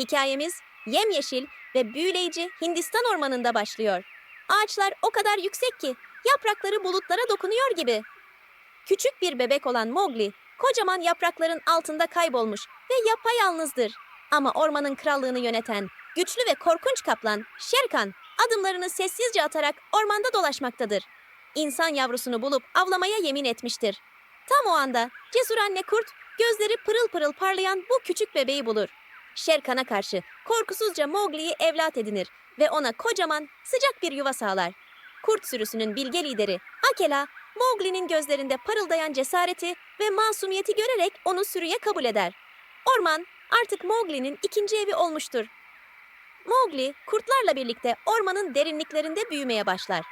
Hikayemiz yemyeşil ve büyüleyici Hindistan ormanında başlıyor. Ağaçlar o kadar yüksek ki yaprakları bulutlara dokunuyor gibi. Küçük bir bebek olan Mowgli, kocaman yaprakların altında kaybolmuş ve yapayalnızdır. Ama ormanın krallığını yöneten güçlü ve korkunç kaplan Şerkan adımlarını sessizce atarak ormanda dolaşmaktadır. İnsan yavrusunu bulup avlamaya yemin etmiştir. Tam o anda cesur anne kurt gözleri pırıl pırıl parlayan bu küçük bebeği bulur. Şerkan'a karşı korkusuzca Mowgli'yi evlat edinir ve ona kocaman, sıcak bir yuva sağlar. Kurt sürüsünün bilge lideri Akela, Mowgli'nin gözlerinde parıldayan cesareti ve masumiyeti görerek onu sürüye kabul eder. Orman artık Mowgli'nin ikinci evi olmuştur. Mowgli, kurtlarla birlikte ormanın derinliklerinde büyümeye başlar.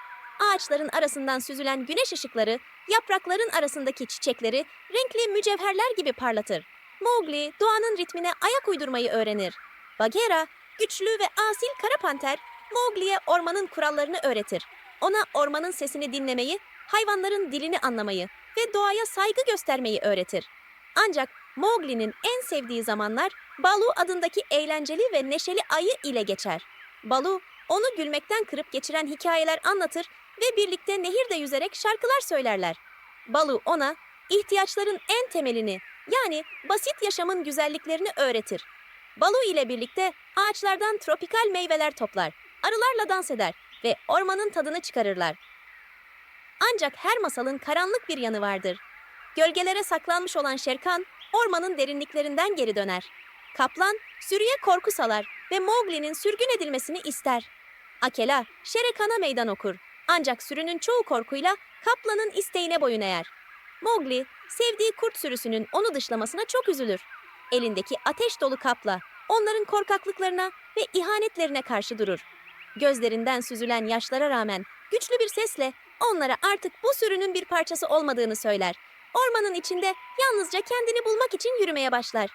Ağaçların arasından süzülen güneş ışıkları, yaprakların arasındaki çiçekleri renkli mücevherler gibi parlatır. Mowgli, doğanın ritmine ayak uydurmayı öğrenir. Bagheera, güçlü ve asil kara panter, Mowgli'ye ormanın kurallarını öğretir. Ona ormanın sesini dinlemeyi, hayvanların dilini anlamayı ve doğaya saygı göstermeyi öğretir. Ancak Mowgli'nin en sevdiği zamanlar Balu adındaki eğlenceli ve neşeli ayı ile geçer. Balu, onu gülmekten kırıp geçiren hikayeler anlatır ve birlikte nehirde yüzerek şarkılar söylerler. Balu ona ihtiyaçların en temelini yani basit yaşamın güzelliklerini öğretir. Balu ile birlikte ağaçlardan tropikal meyveler toplar, arılarla dans eder ve ormanın tadını çıkarırlar. Ancak her masalın karanlık bir yanı vardır. Gölgelere saklanmış olan Şerkan, ormanın derinliklerinden geri döner. Kaplan, sürüye korku salar ve Mowgli'nin sürgün edilmesini ister. Akela, Şerekan'a meydan okur. Ancak sürünün çoğu korkuyla kaplanın isteğine boyun eğer. Mowgli, sevdiği kurt sürüsünün onu dışlamasına çok üzülür. Elindeki ateş dolu kapla, onların korkaklıklarına ve ihanetlerine karşı durur. Gözlerinden süzülen yaşlara rağmen güçlü bir sesle onlara artık bu sürünün bir parçası olmadığını söyler. Ormanın içinde yalnızca kendini bulmak için yürümeye başlar.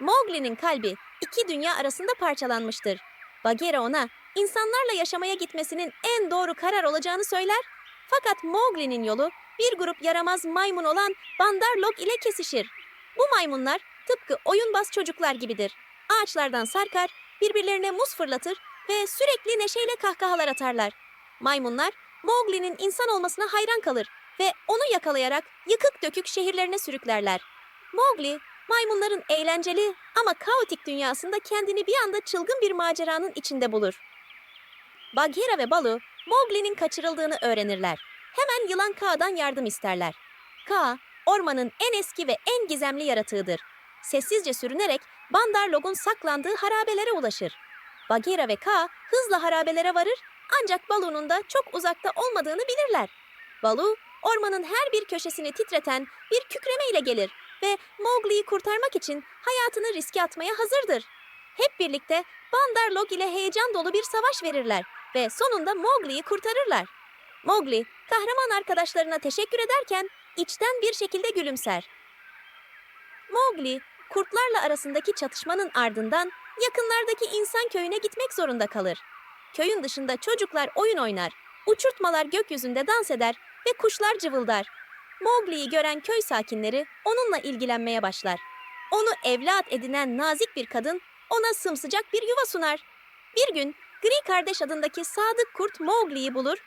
Mowgli'nin kalbi iki dünya arasında parçalanmıştır. Bagheera ona insanlarla yaşamaya gitmesinin en doğru karar olacağını söyler. Fakat Mowgli'nin yolu bir grup yaramaz maymun olan Bandarlog ile kesişir. Bu maymunlar tıpkı oyunbaz çocuklar gibidir. Ağaçlardan sarkar, birbirlerine muz fırlatır ve sürekli neşeyle kahkahalar atarlar. Maymunlar Mowgli'nin insan olmasına hayran kalır ve onu yakalayarak yıkık dökük şehirlerine sürüklerler. Mowgli, maymunların eğlenceli ama kaotik dünyasında kendini bir anda çılgın bir maceranın içinde bulur. Bagheera ve Balu, Mowgli'nin kaçırıldığını öğrenirler. Hemen Yılan Kağa'dan yardım isterler. Kaa, ormanın en eski ve en gizemli yaratığıdır. Sessizce sürünerek Bandarlog'un saklandığı harabelere ulaşır. Bagheera ve Kaa hızla harabelere varır ancak Balu'nun da çok uzakta olmadığını bilirler. Balu, ormanın her bir köşesini titreten bir kükreme ile gelir ve Mowgli'yi kurtarmak için hayatını riske atmaya hazırdır. Hep birlikte Bandarlog ile heyecan dolu bir savaş verirler ve sonunda Mowgli'yi kurtarırlar. Mowgli, kahraman arkadaşlarına teşekkür ederken içten bir şekilde gülümser. Mowgli, kurtlarla arasındaki çatışmanın ardından yakınlardaki insan köyüne gitmek zorunda kalır. Köyün dışında çocuklar oyun oynar, uçurtmalar gökyüzünde dans eder ve kuşlar cıvıldar. Mowgli'yi gören köy sakinleri onunla ilgilenmeye başlar. Onu evlat edinen nazik bir kadın ona sımsıcak bir yuva sunar. Bir gün Gri kardeş adındaki sadık kurt Mowgli'yi bulur,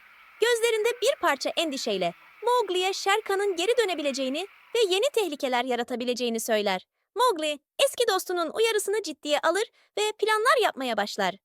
gözlerinde bir parça endişeyle Mowgli'ye Şerkan'ın geri dönebileceğini ve yeni tehlikeler yaratabileceğini söyler. Mowgli eski dostunun uyarısını ciddiye alır ve planlar yapmaya başlar.